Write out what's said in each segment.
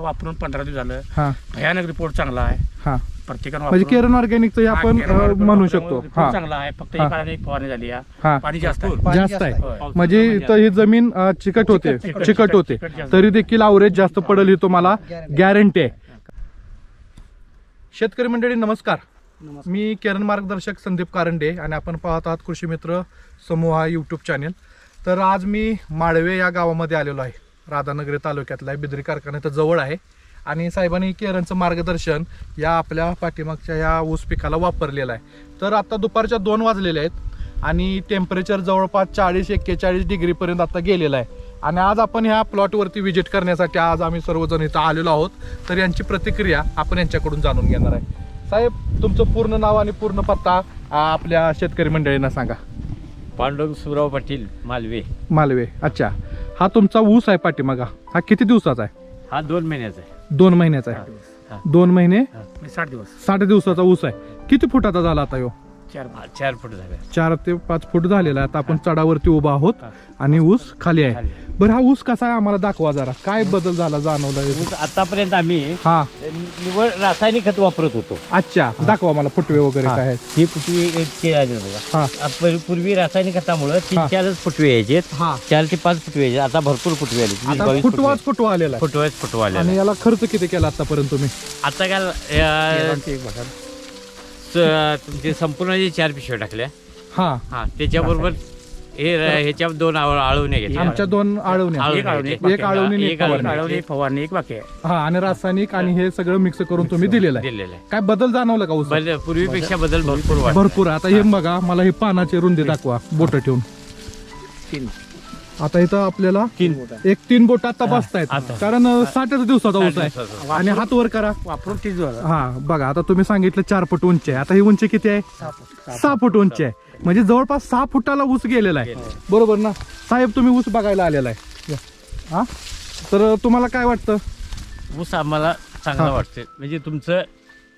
वापरून पंधरा दिवस झालं. हा. भयानक रिपोर्ट चांगला आहे. हा. प्रत्येकानं म्हणजे केरन ऑर्गॅनिकचं हा, आपण केरन म्हणू शकतो. हा. चांगला आहे. फक्त फवारणी झाली. हा. पाणी जास्त जास्त आहे. म्हणजे इथं ही जमीन चिकट होते. चिकट- चिकट होते. तरी देखील आवरेज जास्त पडेल ही तुम्हाला गॅरंटी आहे. शेतकरी मंडळी नमस्कार. मी किरण मार्गदर्शक संदीप कारंडे आणि आपण पाहत आहात कृषी मित्र समूह हा यूट्यूब चॅनेल तर आज मी माळवे या गावामध्ये आलेलो आहे. राधानगरी तालुक्यातला आहे बिद्री कारखाना जवळ आहे. आणि साहेबांनी केरनचं मार्गदर्शन या आपल्या पाठीमागच्या या ऊस पिकाला वापरलेलं आहे. तर आता दुपारच्या दोन वाजलेले आहेत आणि टेम्परेचर जवळपास चाळीस एक्केचाळीस डिग्रीपर्यंत आता गेलेलं आहे. आणि आज आपण ह्या प्लॉटवरती व्हिजिट करण्यासाठी आज आम्ही सर्वजण इथं आलेलो आहोत. तर यांची प्रतिक्रिया आपण यांच्याकडून जाणून घेणार आहे. साहेब तुमचं पूर्ण नाव आणि पूर्ण पत्ता आपल्या शेतकरी मंडळींना सांगा. पांडुरंग सुराव पाटील मालवे. मालवे. अच्छा. हा तुमचा ऊस आहे पाठीमागा. हा किती दिवसाचा आहे? हा दोन महिन्याचा आहे. दोन महिन्याचा हा. आहे दोन महिने? म्हणजे साठ दिवस. साठ दिवसाचा ऊस आहे. किती फुटाचा झाला आता ह्यो चार हा, चार फूट झाले. चार ते पाच फूट झालेला आहे. आता आपण चढावरती उभा आहोत. आणि ऊस खाली आहे. खाली. बरं हा ऊस कसा आहे आम्हाला दाखवा जरा. काय बदल झाला जाणवला ऊस आतापर्यंत आम्ही हा. निवड रासायनिक खत वापरत होतो. अच्छा. दाखवा मला फुटवे वगैरे हा. काय आहेत. ही फुटवी एक ते आले बघा. हा. आप- पूर्वी रासायनिक खतामुळे तीन. चारच फुटवे यायचे. हा. चार ते पाच फुटवे यायचे. आता भरपूर फुटवे आले वीस आता बावीस फुटवाच फुटवा. आलेला आहे. फुटवेच फुटवा आले आणि याला खर्च किती केला आतापर्यंत तुम्ही? आता काय तुमचे संपूर्ण जे चार पिशव्या टाकल्या हा. हा त्याच्याबरोबर हे ह्याच्या दोन आळ- आळवण्या घेतल्या. आमच्या दोन आळवण्या. एक आळवणी, एक एक एक आळवणी आणि एक. आळवणी. आळवणी, एक फवारणी एक हा आणि रासायनिक आणि हे सगळं मिक्स करून तुम्ही दिलेलं आहे. दिलेलं आहे. काय बदल जाणवलं का ऊस बदल- पूर्वीपेक्षा बदल भरपूर भरपूर. आता हे. बघा मला हे पानाचे रुंदी दाखवा बोट ठेवून. तीन. आता इथं आपल्याला तीन एक तीन बोट आता बसतायत. आता. कारण अं, साठच दिवसाचा ऊस आहे. आणि हात वर करा. वापरून झालं. हा बघा आता तुम्ही सांगितलं चार फूट उंची आहे. आता ही उंची किती आहे? सहा फूट. उंची आहे. म्हणजे जवळपास सहा फुटाला ऊस गेलेला आहे. बरोबर ना? साहेब तुम्ही ऊस बघायला आलेला आहे. या. हा? तर तुम्हाला काय वाटतं? ऊस आम्हाला चांगला हा. वाटतं म्हणजे तुमचं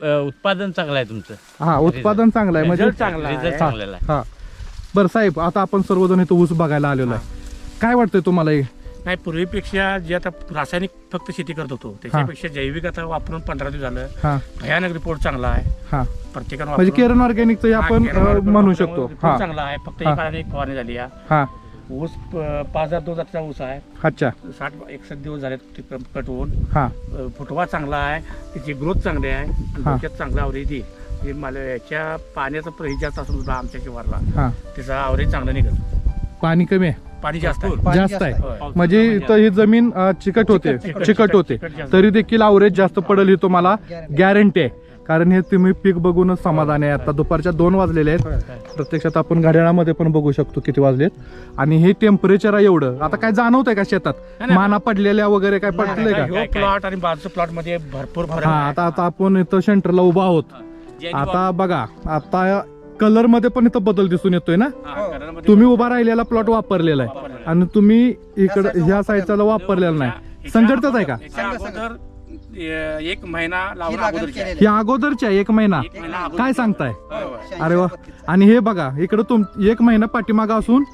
अ, उत्पादन चांगलं आहे तुमचं. हा उत्पादन चांगलं आहे. म्हणजे Result चांगला आहे. रिझल्ट चांगलेला आहे हा. बरं साहेब आता आपण सर्वजण इथं ऊस बघायला आलेलो आहे. काय वाटतंय तुम्हाला हे? नाही पूर्वीपेक्षा जे आता रासायनिक फक्त शेती करत होतो त्याच्यापेक्षा जैविक आता वापरून पंधरा दिवस झालं. हा. भयानक रिपोर्ट चांगला आहे. हा. प्रत्येकानं म्हणजे वापरून- केरन ऑर्गॅनिकचं हा, आपण केरन अं, वापरून म्हणू शकतो हा. चांगला आहे. फक्त हा. एका एक फवारणी झाली आहे. हा. ऊस प- पाच हजार दोन जातीचा ऊस आहे. अच्छा. साठ एकसष्ट दिवस झाले ते क- कट होऊन हा. अ, फुटवा चांगला आहे. त्याची ग्रोथ चांगली आहे. आणि हा. डोक्यात चांगला आवरेज येईल हे मला याच्या पाण्याचा प्रही जास्त असून सुद्धा आमच्या शिवारला. हा. त्याचा आवरेज चांगला निघत. पाणी कमी आहे. पाणी जास्त आहे. पाणी जास्त आहे. होय. म्हणजे इथं ही जमीन अं, चिकट होते. चिकट- चिकट होते. चिकट जास्त. तरी देखील आवरेज जास्त पडेल ही तुम्हाला गॅरंटी आहे. कारण हे तुम्ही पीक बघूनच समाधान आहे. आता दुपारच्या दोन वाजलेले आहेत. प्रत्यक्षात आपण घड्याळामध्ये पण बघू शकतो किती वाजलेत. आणि हे टेम्परेचर आहे एवढं. आता काय जाणवत आहे का शेतात? नाही. माना पडलेल्या वगैरे काय पडलंय का? ह्यो प्लॉट आणि बाजूच्या प्लॉटमध्ये भरपूर फरक हा आहे. आता आता आपण इथं सेंटरला उभा आहोत. आता बघा आता कलरमध्ये पण इथं बदल दिसून येतोय ना? हा, तुम्ही उभा राहिलेला प्लॉट वापरलेला आहे. आणि तुम्ही इकडं ह्या साईडचा वापरलेला नाही. संघटतच आहे का? एक महिना ही लागण अगोदरची आहे. ही अगोदरची आहे एक महिना. काय सांगताय. अरे वा. आणि हे बघा इकडं तुम एक महिना पाठीमागा असून.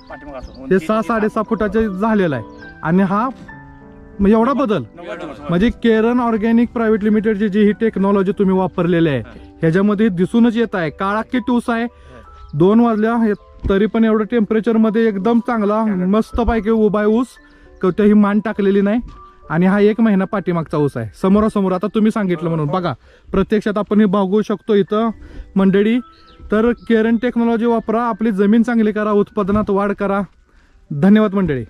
हे सहा साडेसहा फुटाचे झालेलं आहे. आणि हा एवढा बदल. म्हणजे केरन ऑर्गॅनिक प्रायव्हेट लिमिटेडची जी ही टेक्नॉलॉजी तुम्ही वापरलेली आहे ह्याच्यामध्ये दिसूनच येत आहे. काळा किती ऊस आहे. दोन वाजल्या हे तरी पण एवढं टेम्परेचरमध्ये एकदम चांगला मस्त पैकी उभा आहे ऊस. कोणत्याही मान टाकलेली नाही. आणि हा एक महिना पाठीमागचा ऊस आहे. समोरासमोर आता तुम्ही सांगितलं म्हणून. बघा प्रत्यक्षात आपण हे बघू शकतो इथं मंडळी. तर केरन टेक्नॉलॉजी वापरा आपली जमीन चांगली करा उत्पादनात वाढ करा. धन्यवाद मंडळी.